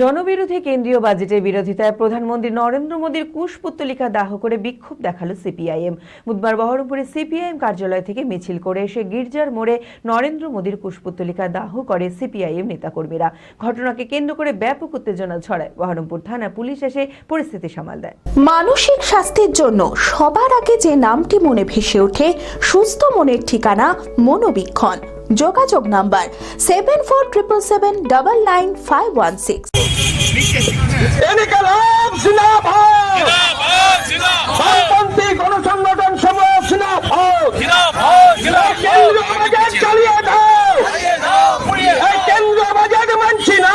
জনবিরোধী কেন্দ্রীয় বাজেটের বিরোধিতায় প্রধানমন্ত্রী নরেন্দ্র মোদীর কুশপুত্তলিকা দাহ করে বিক্ষোভ দেখাল সিপিআইএম। বুধবার বহরমপুরে সিপিআইএম কার্যালয় থেকে মিছিল করে এসে গির্জার মোড়ে নরেন্দ্র মোদীর কুশপুত্তলিকা দাহ করে সিপিআইএম নেতাকর্মীরা। ঘটনাকে কেন্দ্র করে ব্যাপক উত্তেজনা ছড়ায়। বহরমপুর থানা পুলিশ এসে পরিস্থিতি সামাল দেয়। মানসিক স্বাস্থ্যের জন্য সবার আগে যে নামটি মনে ভেসে ওঠে, সুস্থ মনের ঠিকানা মনোবীক্ষণ। যোগাযোগ number seven four triple seven double nine five one six Inqilab জিন্দাবাদ বামপন্থী গণসংগঠন সমূহ জিন্দাবাদ কেন্দ্র বাজেট চালিয়ে দাও এই কেন্দ্র বাজেট মানছি না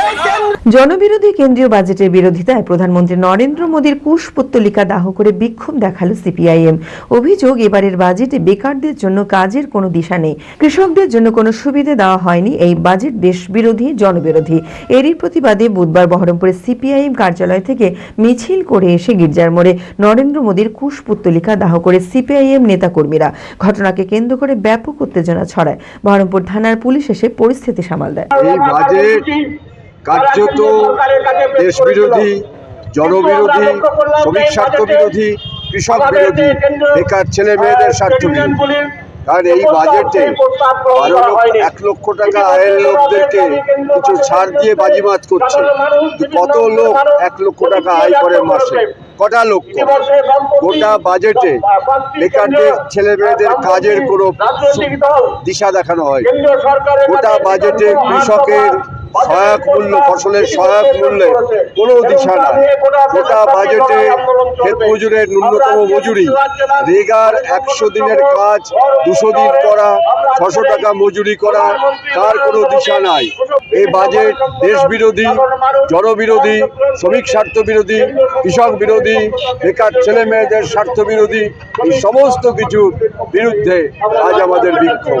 এই কেন্দ্র জনবিরোধী কেন্দ্রীয় বাজেটের বিরোধিতায় প্রধানমন্ত্রী নরেন্দ্র মোদীর কুশপুত্তলিকা দাহ করে বিক্ষোভ দেখাল সিপিআইএম। অভিযোগ, এবারের বাজেটে বেকারদের জন্য কাজের কোনো দিশা নেই। কৃষকদের জন্য কোনো সুবিধা দেওয়া হয়নি। এই বাজেট দেশ বিরোধী, জনবিরোধী। এরই প্রতিবাদে বুধবার বহরমপুরে সিপিআইএম কার্যালয় থেকে মিছিল করে এসে গির্জার মোড়ে নরেন্দ্র মোদীর কুশপুত্তলিকা দাহ করে সিপিআইএম নেতাকর্মীরা ঘটনাকে কেন্দ্র করে ব্যাপক উত্তেজনা ছড়ায়। বহরমপুর থানার পুলিশ এসে পরিস্থিতি সামাল দেয়। কার্যত দেশ বিরোধী জনবিরোধী শ্রমিক স্বার্থ বিরোধী কৃষক বিরোধী বেকার ছেলে মেয়েদের স্বার্থ বিরোধী। কারণ এই বাজেটে বারো লক্ষ এক লক্ষ টাকা আয়ের লোকদেরকে কিছু ছাড় দিয়ে বাজিমাত করছে। কত লোক এক লক্ষ টাকা আয় করে মাসে? কটা লক্ষ গোটা বাজেটে বেকারদের ছেলে মেয়েদের কাজের কোনো দিশা দেখানো হয় গোটা বাজেটে কৃষকের সহায়ক মূল্য, ফসলের সহায়ক মূল্যে কোনো দিশা নাই। গোটা বাজেটে ক্ষেত মজুরের ন্যূনতম মজুরি, রেগার একশো দিনের কাজ, দুশো দিন করা, ছশো টাকা মজুরি করা, তার কোনো দিশা নাই। এই বাজেট দেশ বিরোধী জনবিরোধী, শ্রমিক স্বার্থ বিরোধী, কৃষক বিরোধী, বেকার ছেলে মেয়েদের স্বার্থ বিরোধী, এই সমস্ত কিছুর বিরুদ্ধে আজ আমাদের বিক্ষোভ।